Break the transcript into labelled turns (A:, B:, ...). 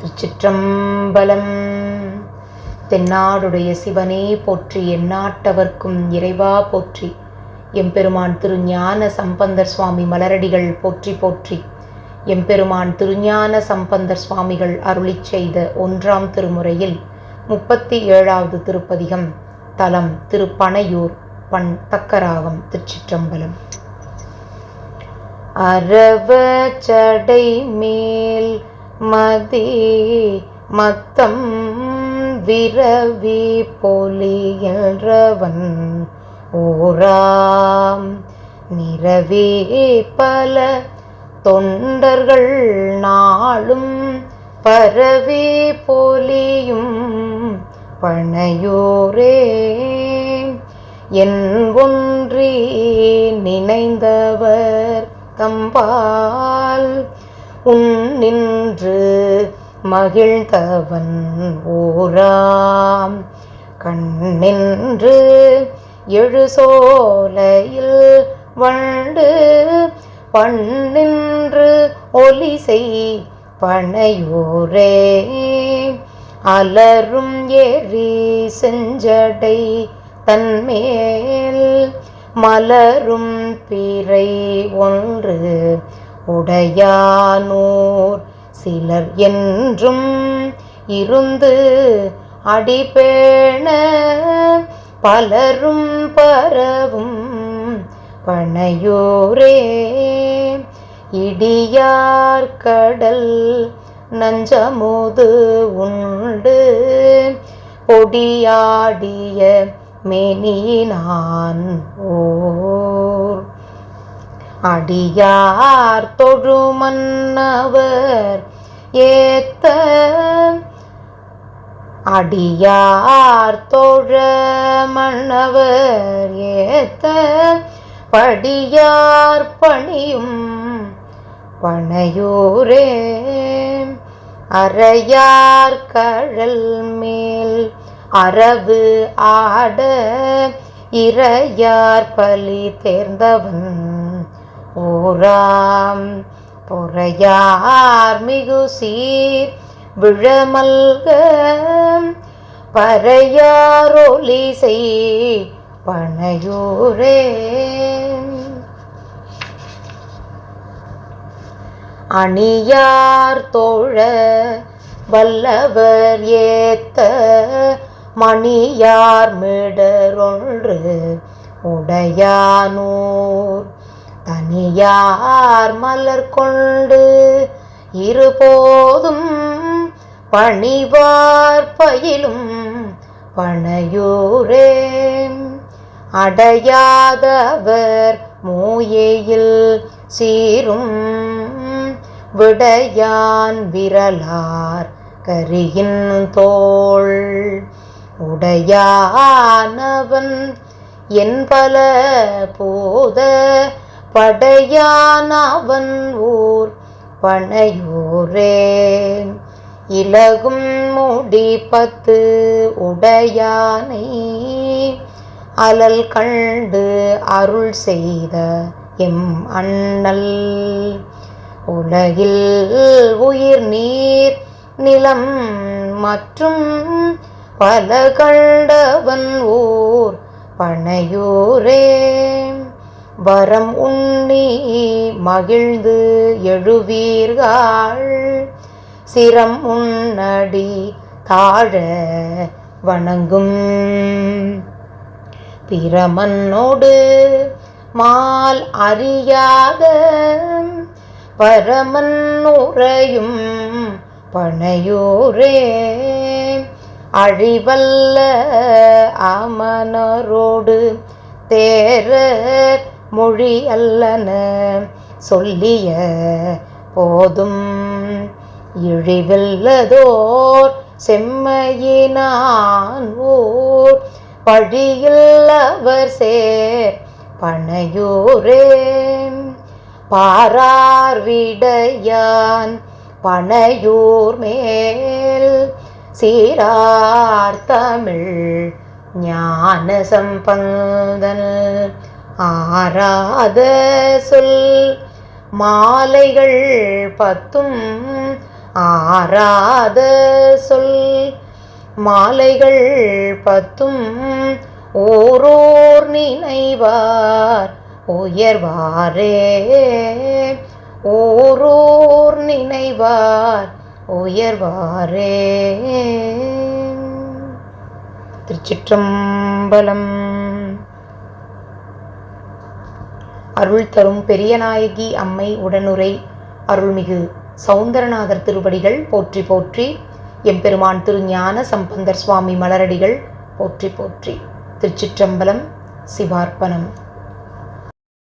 A: திருச்சிற்றம்பலம். தென்னாடுடைய சிவனே போற்றி எந்நாட்டவர்க்கும் இறைவா போற்றி. எம்பெருமான் திருஞான சம்பந்தர் சுவாமி மலரடிகள் போற்றி போற்றி. எம்பெருமான் திருஞான சம்பந்தர் சுவாமிகள் அருளிச் செய்த ஒன்றாம் திருமுறையில் முப்பத்தி ஏழாவது திருப்பதிகம் தலம் திருப்பனையூர் பண் தக்கராகம் திருச்சிற்றம்பலம். அரவ சடை மேல் மதி மத்தம் விரவி பொலியன்றவன் ஓராம். நிறவே பல தொண்டர்கள் நாளும் பரவி பொலியும் பணையோரே. என் ஒன்றி நினைந்தவர் தம்பால் உன் நின்று மகிழ்ந்தவன் ஓராம். கண்ணின்று எழு சோலையில் வண்டு பண்ணின்று ஒலிசை செய் பனையோரே. அலரும் ஏறி செஞ்சடை தன்மேல் மலரும் பிறை ஒன்று உடையானூர். சிலர் என்றும் இருந்து அடிபேண பலரும் பரவும் பனையோரே. இடியார் கடல் நஞ்சமோது உண்டு பொடியாடிய மேனினான் ஓர். அடியார் தொழுமன்னவர் ஏத்த அடியார் தொழ மன்னவர் ஏத்த படியார் பணியும் பனையூரே. அறையார் கழல் மேல் அரவு ஆட இறையார் பலி தேர்ந்தவன் ஓராம் பொறையார் மிகு சீர் விழமல்க பறையாரொலி செய் பனையூரே. அணியார் தோழ வல்லவர் ஏத்த மணியார் மிடரொன்று உடையானூர் தனியார் மலர் கொண்டு இருபோதும் பணிவார் பயிலும் பனையூரே அடையாதவர் மூயையில் சீரும் விடையான் விரலார் கரியின் தோள். உடையானவன் என்பல போத படையானவன் ஊர் பனையூரே. இலகும் முடி பத்து உடையானை அலல் கண்டு அருள் செய்த எம் அண்ணல். உலகில் உயிர் நீர் நிலம் மற்றும் பல கண்டவன் ஊர் பனையூரே. வரம் உண்ணி மகிழ்ந்து எழுவீர்கள். சிரம் உன்னடி தாழ வணங்கும். பிரமன்னோடு மால் அறியாத பரமன் உறையும் பனையூரே. அழிவல்ல அமனரோடு தேரர் மொழி அல்லன சொல்லிய போதும். இழிவில்லதோர் செம்மையினான் ஊர். பழியில்லவர் சேர் பனையூரே. பாரார் விடையான் பனையூர் மேல். சீரார் தமிழ் ஞான சம்பந்தன் ஆராத சொல். மாலைகள் பத்தும் ஆராத சொல். மாலைகள் பத்தும் ஓரோர் நினைவார். உயர்வாரே. ஓரோர் நினைவார். உயர்வாரே. திருச்சிற்றம்பலம். அருள் தரும் பெரியநாயகி அம்மை உடனுரை. அருள்மிகு சௌந்தரநாதர் திருவடிகள் போற்றி போற்றி. எம்பெருமான் திருஞான சம்பந்தர் சுவாமி மலரடிகள் போற்றி போற்றி. திருச்சிற்றம்பலம் சிவார்ப்பணம்.